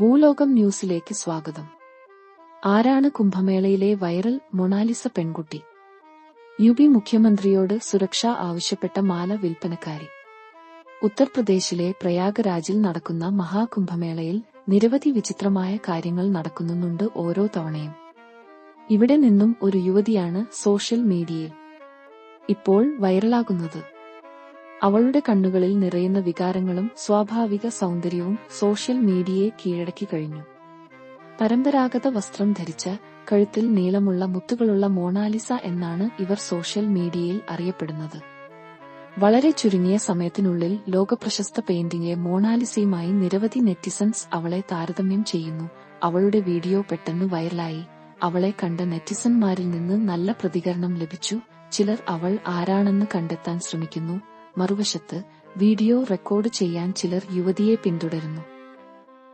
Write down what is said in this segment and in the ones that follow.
ഭൂലോകം ന്യൂസിലേക്ക് സ്വാഗതം. ആരാണ് കുംഭമേളയിലെ വൈറൽ മൊണാലിസ പെൺകുട്ടി? യു പി മുഖ്യമന്ത്രിയോട് സുരക്ഷ ആവശ്യപ്പെട്ട മാല വിൽപ്പനക്കാരി. ഉത്തർപ്രദേശിലെ പ്രയാഗ്രാജിൽ നടക്കുന്ന മഹാകുംഭമേളയിൽ നിരവധി വിചിത്രമായ കാര്യങ്ങൾ നടക്കുന്നുണ്ട് ഓരോ തവണയും. ഇവിടെ നിന്നും ഒരു യുവതിയാണ് സോഷ്യൽ മീഡിയയിൽ. ഇപ്പോൾ വൈറലാകുന്നത് അവളുടെ കണ്ണുകളിൽ നിറയുന്ന വികാരങ്ങളും സ്വാഭാവിക സൗന്ദര്യവും സോഷ്യൽ മീഡിയയെ കീഴടക്കി കഴിഞ്ഞു. പരമ്പരാഗത വസ്ത്രം ധരിച്ച കഴുത്തിൽ നീളമുള്ള മുത്തുകളുള്ള മോണാലിസ എന്നാണ് ഇവർ സോഷ്യൽ മീഡിയയിൽ അറിയപ്പെടുന്നത്. വളരെ ചുരുങ്ങിയ സമയത്തിനുള്ളിൽ ലോകപ്രശസ്ത പെയിന്റിംഗെ മോണാലിസയുമായി നിരവധി നെറ്റിസൺസ് അവളെ താരതമ്യം ചെയ്യുന്നു. അവളുടെ വീഡിയോ പെട്ടെന്ന് വൈറലായി. അവളെ കണ്ട നെറ്റിസൺമാരിൽ നിന്ന് നല്ല പ്രതികരണം ലഭിച്ചു. ചിലർ അവൾ ആരാണെന്ന് കണ്ടെത്താൻ ശ്രമിക്കുന്നു. മറുവശത്ത് വീഡിയോ റെക്കോർഡ് ചെയ്യാൻ ചിലർ യുവതിയെ പിന്തുടരുന്നു.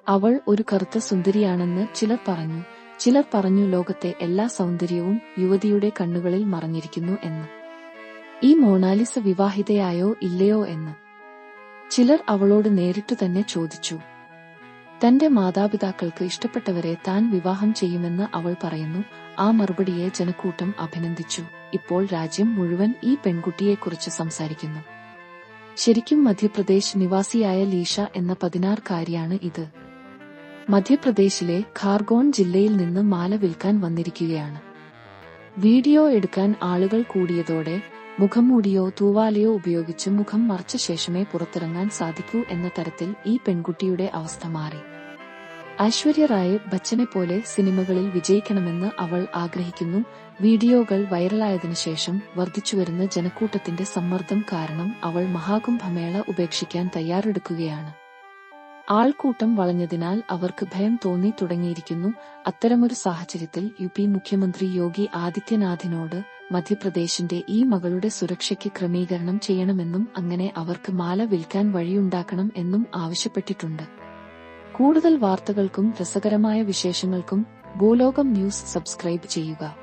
അവൾ ഒരു കറുത്ത സുന്ദരിയാണെന്ന് ചിലർ പറഞ്ഞു. ചിലർ പറഞ്ഞു ലോകത്തെ എല്ലാ സൗന്ദര്യവും യുവതിയുടെ കണ്ണുകളിൽ മറഞ്ഞിരിക്കുന്നു എന്ന്. ഈ മോണാലിസ വിവാഹിതയായോ ഇല്ലയോ എന്ന്. ചിലർ അവളോട് നേരിട്ടു തന്നെ ചോദിച്ചു. തന്റെ മാതാപിതാക്കൾക്ക് ഇഷ്ടപ്പെട്ടവരെ താൻ വിവാഹം ചെയ്യുമെന്ന് അവൾ പറയുന്നു. ആ മറുപടിയെ ജനക്കൂട്ടം അഭിനന്ദിച്ചു. ഇപ്പോൾ രാജ്യം മുഴുവൻ ഈ പെൺകുട്ടിയെക്കുറിച്ച് സംസാരിക്കുന്നു. ശരിക്കും മധ്യപ്രദേശ് നിവാസിയായ ലീഷ എന്ന പതിനാറുകാരിയാണ് ഇത്. മധ്യപ്രദേശിലെ ഖാർഗോൺ ജില്ലയിൽ നിന്ന് മാല വിൽക്കാൻ വന്നിരിക്കുകയാണ്. വീഡിയോ എടുക്കാൻ ആളുകൾ കൂടിയതോടെ മുഖംമൂടിയോ തൂവാലയോ ഉപയോഗിച്ച് മുഖം മറച്ച ശേഷമേ പുറത്തിറങ്ങാൻ സാധിക്കൂ എന്ന തരത്തിൽ ഈ പെൺകുട്ടിയുടെ അവസ്ഥ മാറി. ഐശ്വര്യ റായ് ബച്ചനെ പോലെ സിനിമകളിൽ വിജയിക്കണമെന്ന് അവൾ ആഗ്രഹിക്കുന്നു. വീഡിയോകൾ വൈറലായതിനു ശേഷം വർദ്ധിച്ചുവരുന്ന ജനക്കൂട്ടത്തിന്റെ സമ്മർദ്ദം കാരണം അവൾ മഹാകുംഭമേള ഉപേക്ഷിക്കാൻ തയ്യാറെടുക്കുകയാണ്. ആൾക്കൂട്ടം വളഞ്ഞതിനാൽ അവർക്ക് ഭയം തോന്നി തുടങ്ങിയിരിക്കുന്നു. അത്തരമൊരു സാഹചര്യത്തിൽ യു പി മുഖ്യമന്ത്രി യോഗി ആദിത്യനാഥിനോട് മധ്യപ്രദേശിന്റെ ഈ മകളുടെ സുരക്ഷയ്ക്ക് ക്രമീകരണം ചെയ്യണമെന്നും അങ്ങനെ അവർക്ക് മാല വിൽക്കാൻ വഴിയുണ്ടാക്കണം എന്നും ആവശ്യപ്പെട്ടിട്ടുണ്ട്. കൂടുതൽ വാർത്തകൾക്കും രസകരമായ വിശേഷങ്ങൾക്കും ഭൂലോകം ന്യൂസ് സബ്സ്ക്രൈബ് ചെയ്യുക.